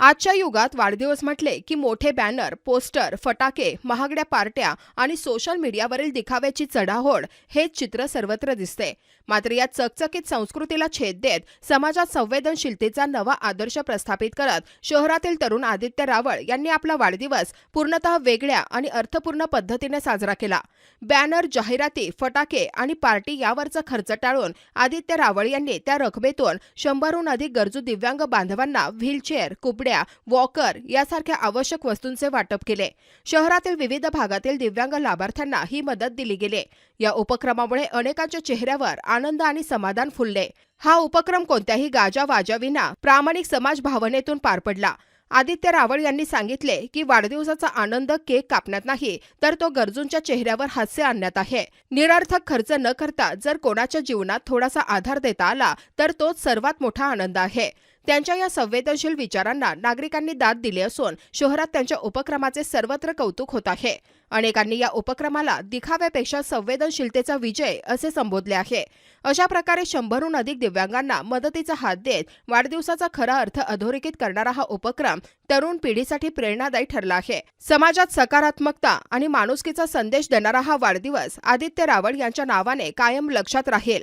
आजच्या युगात वाढदिवस म्हटले की मोठे बॅनर पोस्टर फटाके महागड्या पार्ट्या आणि सोशल मीडियावरील दिखाव्याची चढाओढ हे चित्र सर्वत्र दिसते. मात्र या चकचकीत संस्कृतीला छेद देत समाजात संवेदनशीलतेचा नवा आदर्श प्रस्थापित करत शहरातील तरुण आदित्य रावळ यांनी आपला वाढदिवस पूर्णतः वेगळ्या आणि अर्थपूर्ण पद्धतीने साजरा केला. बॅनर जाहिराती फटाके आणि पार्टी यावरचा खर्च टाळून आदित्य रावळ यांनी त्या रकमेतून शंभरहून अधिक गरजू दिव्यांग बांधवांना व्हीलचेअर कुपड्या वॉकर यासारख्या आवश्यक वस्तूंचे वाटप केले. शहरातील विविध भागातील दिव्यांग लाभार्थ्यांना ही मदत दिली गेली. या उपक्रमामुळे अनेकांच्या चेहऱ्यावर आनंद आणि समाधान फुलले. हा उपक्रम कोणत्याही गाजा वाजाविना प्रामाणिक समाज भावनेतून पार पडला. आदित्य रावळ यांनी सांगितले की वाढदिवसाचा आनंद केक कापण्यात नाही तर तो गरजूंच्या चेहऱ्यावर हास्य आणण्यात आहे. निरर्थक खर्च न करता जर कोणाच्या जीवनात थोडासा आधार देता आला तर तोच सर्वात मोठा आनंद आहे. त्यांच्या या संवेदनशील विचारांना नागरिकांनी दाद दिली असून शहरात त्यांच्या उपक्रमाचे सर्वत्र कौतुक होत आहे. अनेकांनी या उपक्रमाला दिखाव्यापेक्षा संवेदनशीलतेचा विजय असे संबोधले आहे. अशा प्रकारे शंभरहून अधिक दिव्यांगांना मदतीचा हात देत वाढदिवसाचा खरा अर्थ अधोरेखित करणारा हा उपक्रम तरुण पिढीसाठी प्रेरणादायी ठरला आहे. समाजात सकारात्मकता आणि माणुसकीचा संदेश देणारा हा वाढदिवस आदित्य रावळ यांच्या नावाने कायम लक्षात राहील.